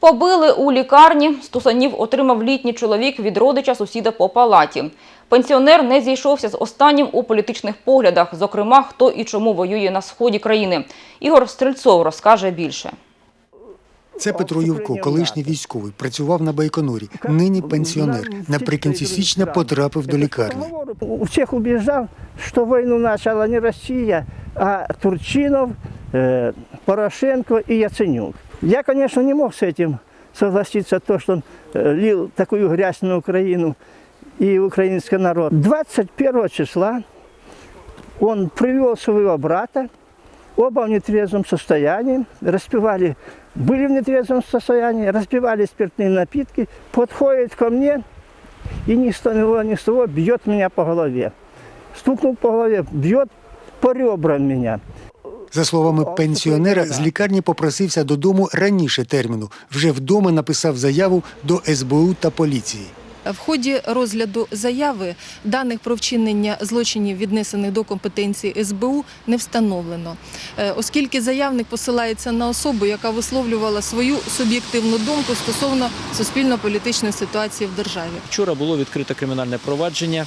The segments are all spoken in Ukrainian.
Побили у лікарні. Стусанів отримав літній чоловік від родича сусіда по палаті. Пенсіонер не зійшовся з останнім у політичних поглядах, зокрема, хто і чому воює на сході країни. Ігор Стрельцов розкаже більше. Це Петро Ювко, колишній військовий, працював на Байконурі. Нині пенсіонер. Наприкінці січня потрапив до лікарні. У всех убеждал, что войну начала не Россия, а Турчинов, э, Порошенко и Яценюк. Я, конечно, не мог с этим согласиться, то, что он э, лил такую грязь на Украину и украинский народ. 21 числа он привел своего брата, оба в нетрезвом состоянии, распивали, были в нетрезвом состоянии, распивали спиртные напитки, подходит ко мне и ни с того, ни с того бьет меня по голове. Стукнул по голове, бьет по ребрам меня. За словами пенсіонера, з лікарні попросився додому раніше терміну. Вже вдома написав заяву до СБУ та поліції. В ході розгляду заяви даних про вчинення злочинів, віднесених до компетенції СБУ, не встановлено, Е, оскільки заявник посилається на особу, яка висловлювала свою суб'єктивну думку стосовно суспільно-політичної ситуації в державі. Вчора було відкрито кримінальне провадження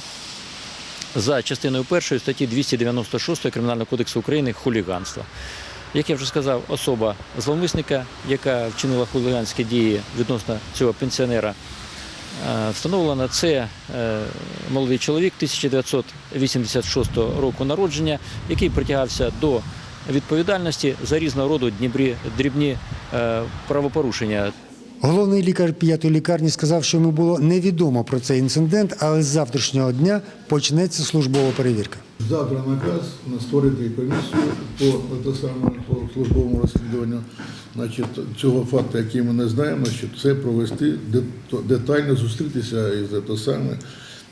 за частиною першої статті 296 Кримінального кодексу України хуліганство. Як я вже сказав, особа зловмисника, яка вчинила хуліганські дії відносно цього пенсіонера, е, встановлено це е, молодий чоловік 1986 року народження, який притягався до відповідальності за різного роду дрібні е, правопорушення. Головний лікар п'ятої лікарні сказав, що йому було невідомо про цей інцидент, але з завтрашнього дня почнеться службова перевірка. Завтра наказ на створити комісію по, саме, по службовому розслідуванню значить, цього факту, який ми не знаємо, значить, це провести детально, зустрітися із те саме.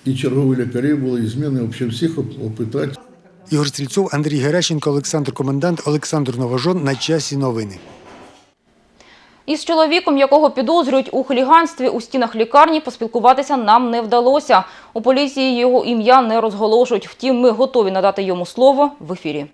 І чергові лікарі були, і зміни взагалі всіх оп- опитати. Ігор Стрільцов, Андрій Геращенко, Олександр Комендант, Олександр Новожон на часі новини. Із чоловіком, якого підозрюють у хуліганстві у стінах лікарні, поспілкуватися нам не вдалося. У поліції його ім'я не розголошують. Втім, ми готові надати йому слово в ефірі.